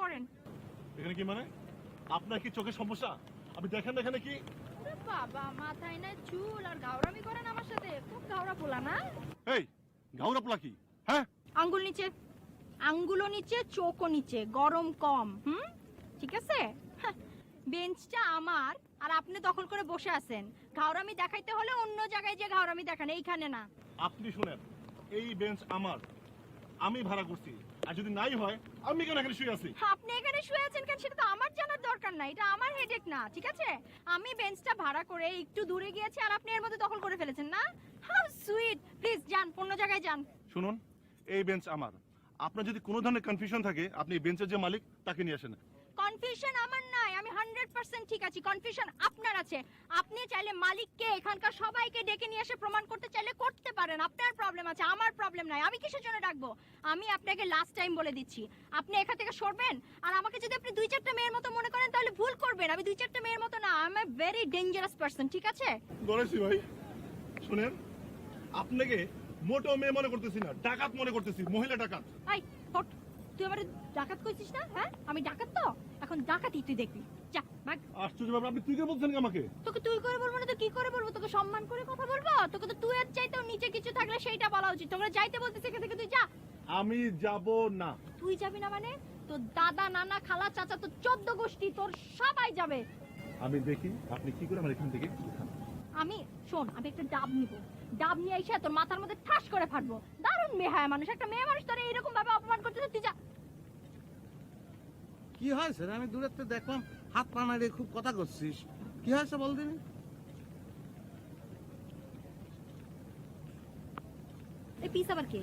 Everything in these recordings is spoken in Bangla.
এখানে কি মানে? আপনার কি চোখের সমস্যা? আপনি দেখেন এখানে কি? বাবা মাথায় না চুল আর গাওরামি করেন আমার সাথে? খুব গাওরা পোলা না? এই ঘাউরা পোলা কি? হ্যাঁ? আঙ্গুল নিচে। আঙ্গুলও নিচে চোখও নিচে। গরম কম হুম? ঠিক আছে? হ্যাঁ, বেঞ্চটা আমার আর আপনি দখল করে বসে আছেন। ঘাওরামি দেখাইতে হলে অন্য জায়গায় যে ঘাওরামি দেখান এইখানে না। আপনি শুনেন এই বেঞ্চ আমার। আমি ভাড়া করছি। আর যদি নাই হয় আমি কেন এখানে শুয়ে আছি? আপনি এখানে শুয়ে আছেন কেন? সেটা তো আমার জানার দরকার নাই। এটা আমার হেডেক না ঠিক আছে? আমি বেঞ্চটা ভাড়া করে একটু দূরে গিয়েছি আর আপনি এর মধ্যে দখল করে ফেলেছেন না? হাউ সুইট প্লিজ যান অন্য জায়গায় যান। শুনুন এই বেঞ্চ আমার। আপনার যদি কোনো ধরনের কনফিউশন থাকে আপনি এই বেঞ্চের যে মালিক তাকে নিয়ে আসেন। কনফিউশন আমার আমি হান্ড্রেড পার্সেন্ট ঠিক আছি। কনফিউশন আপনার আছে। আপনি চাইলে মালিককে এখানকার সবাইকে ডেকে নিয়ে এসে প্রমাণ করতে চাইলে করতে পারেন। আপনার প্রবলেম আছে আমার প্রবলেম নাই। আমি কিসের জন্য ডাকবো? আমি আপনাকে লাস্ট টাইম বলে দিচ্ছি। আপনি এখান থেকে সরবেন আর আমাকে যদি আপনি দুই চারটা মেয়ের মতো মনে করেন তাহলে ভুল করবেন। আমি দুই চারটা মেয়ের মতো না আমি ভেরি ডেঞ্জারাস পার্সন ঠিক আছে? গণেশী ভাই শুনেন আপনাকে মোটো মেয়ে মনে করতেছি না ডাকাত মনে করতেছি মহিলা ডাকাত। হট। তুই আমার ডাকাত কইছিস না হ্যাঁ? আমি ডাকাত তো? এখন ডাকাতি তুই দেখবি। যা ভাগ। আশ্চর্য ব্যাপার আপনি তুই কে বলছেন আমাকে? তোকে তুই করে বলব না তো কি করে বলব? তোকে সম্মান করে কথা বলব? তোকে তো তুই এর চাইতেও নিচে কিছু থাকলে সেইটা বলা উচিত। তোমরা যাইতে বলতেছে এখান থেকে তুই যা। আমি যাব না। তুই যাবি না মানে? তোর দাদা নানা খালা চাচা তোর চোদ্দ গোষ্ঠী তোর সবাই যাবে। আমি দেখি আপনি কি করে আমার এখান থেকে উঠান। আমি শোন আমি একটা ডাব নিব। ডাব নিয়ে এসে তোর মাথার মধ্যে ঠাস করে ফাটবো। দারুণ মেয়ে হয় মানুষ একটা মেয়ে মানুষ তোর এইরকম ভাবে অপমান করতেছে তুই যা। কি হয়েছে? আমি থেকে দেখলাম হাত পা নাড়িয়ে খুব কথা করছিস। কি হয়েছে বল দিনি এই পিস আবার কে।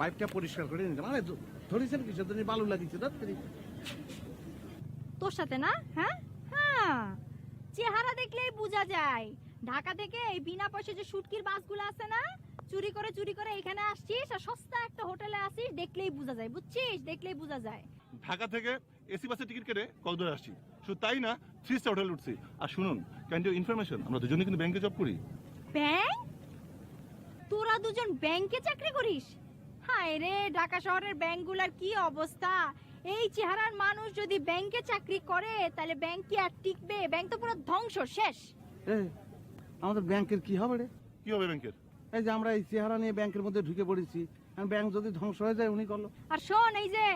পাইপটা পরিষ্কার করে নিলাম আরে ধরেছেন কিছু বালু লাগিয়েছে তোর সাথে না হ্যাঁ? চেহারা দেখলেই বোঝা যায়। ঢাকা থেকে এই বিনা পয়সা যে শুটকির বাসগুলো আছে না চুরি করে চুরি করে এখানে আসছিস আর সস্তা একটা হোটেলে আসিস দেখলেই বোঝা যায় বুঝছিস? দেখলেই বোঝা যায়। ঢাকা থেকে এসি বাসে টিকিট কেটে কক্সবাজার আসছি। শুধু তাই না থ্রি স্টার হোটেল উঠছি। আর শুনুন ক্যান্টিও ইনফরমেশন আমরা দুজনে কিন্তু ব্যাংকে জব করি। ব্যাংক তোরা দুজন ব্যাংকে চাকরি করিস? হায় রে ঢাকা শহরের ব্যাংকগুলার কি অবস্থা? এই চেহারার মানুষ যদি ব্যাংকে চাকরি করে তাহলে ব্যাংক কি আর টিকবে? ব্যাংক তো পুরো ধ্বংস শেষ। এই আমাদের ব্যাংকের কি হবে রে? কি হবে ব্যাংকের? এই যে আমরা এই চেহারা নিয়ে ব্যাংকের মধ্যে ঢুকে পড়েছি ব্যাংক যদি ধ্বংস হয়ে যায় উনি করল। আর শোন এই যে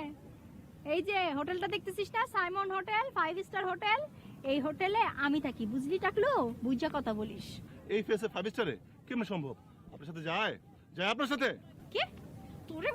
এই যে হোটেলটা দেখতেছিস না? Simon hotel five star hotel এই হোটেলে আমি থাকি বুঝলি টাকলু? বুঝা কথা বলিস। এই ফেসে ফাইভ স্টারে কেমন সম্ভব? আপনার সাথে যায়? যায় আপনার সাথে? কে? তোরে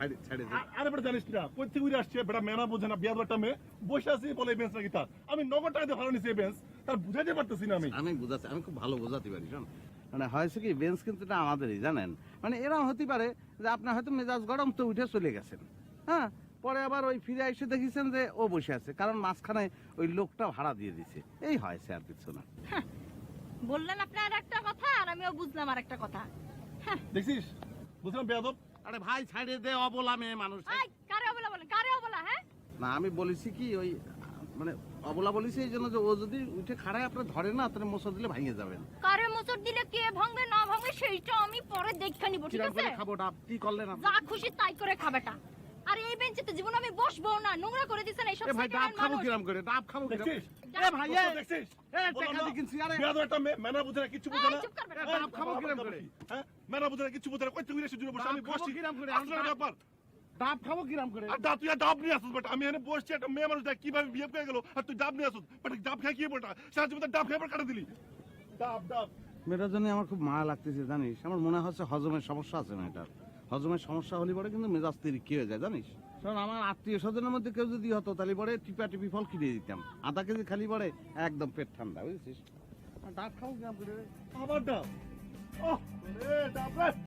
আরে বেটা জানিস না কই থেকে উড়ে আসছে? বেটা মেনা বোঝে না বিয়াদ মেয়ে। বসে আছি বলে এই বেঞ্চ নাকি তার। আমি নগদ টাকা দিয়ে ভাড়া নিছি এই বেঞ্চ তার বুঝাইতে পারতেছি না আমি। আমি বুঝাচ্ছি আমি খুব ভালো বোঝাতে পারি শোন। মানে হয়েছে কি বেঞ্চ কিন্তু এটা আমাদেরই জানেন? মানে এরকম হতে পারে যে আপনার হয়তো মেজাজ গরম তো উঠে চলে গেছেন। হ্যাঁ? পরে আবার ওই ফিরে এসে দেখেছেন যে ও বসে আছে কারণ মাঝখানে ওই লোকটা ভাড়া দিয়ে দিছে। এই হয়েছে আর কিছু না। বললেন আপনার একটা কথা আর আমিও বুঝলাম আর একটা কথা। হ্যাঁ। দেখছিস বুঝলাম বেয়াদব। আরে ভাই ছাড়ে দে অবলা মেয়ে মানুষ। কারে অবলা বলেন কারে অবলা হ্যাঁ? না আমি বলেছি কি ওই মানে অবলা বলেছি এই জন্য যে ও যদি উঠে খাড়ায় আপনার ধরে না তাহলে মোসর দিলে ভাঙে যাবেন। কারে মোচর দিলে কে ভাঙবে না ভাঙবে সেইটা আমি পরে দেখে নিব ঠিক আছে? করে খাব ডাব কি করলেন আপনি? যা খুশি তাই করে খাবেটা আর এই বেঞ্চে তো জীবন আমি বসবো না। নোংরা করে দিছেন এইসব এ ভাই ডাব খাব। কিরম করে ডাব খাব কিরম। দেখছিস? এ ভাই এ, দেখছিস? এ, টাকা দিয়ে কিনছি, আরে। বেয়াদব একটা মেনা বুঝে না কিচ্ছু বুঝে না। ডাব খাব কিরম করে? হ্যাঁ? মেনা বুঝে না কিচ্ছু বুঝে না। কই এসে জুড়ে বসে? আমি বসছি। কিরম করে? আসলে ব্যাপার। ডাব খাব কিরম করে। আর ডাব তুই ডাব নিয়ে আসুস বেটা। আমি এখানে বসছি একটা মেয়ে মানুষ দেখ কীভাবে করে গেল। আর তুই ডাব নিয়ে আসুস। বাট ডাব খেয়ে কি সারা জীবন ডাব আবার কাটা দিলি। ডাব ডাব। মেয়েটার জন্য আমার খুব মায়া লাগতেছে জানিস? আমার মনে হচ্ছে হজমের সমস্যা আছে মেয়েটার। হজমের সমস্যা হলে পরে কিন্তু মেজাজ তিরিক কি হয়ে যায় জানিস? কারণ আমার আত্মীয় স্বজনের মধ্যে কেউ যদি হতো, তাহলে পরে টিপা টিপি ফল কিনে দিতাম। আধা কেজি খালি পরে একদম পেট ঠান্ডা, বুঝেছিস? ডাব খাও? আবার রে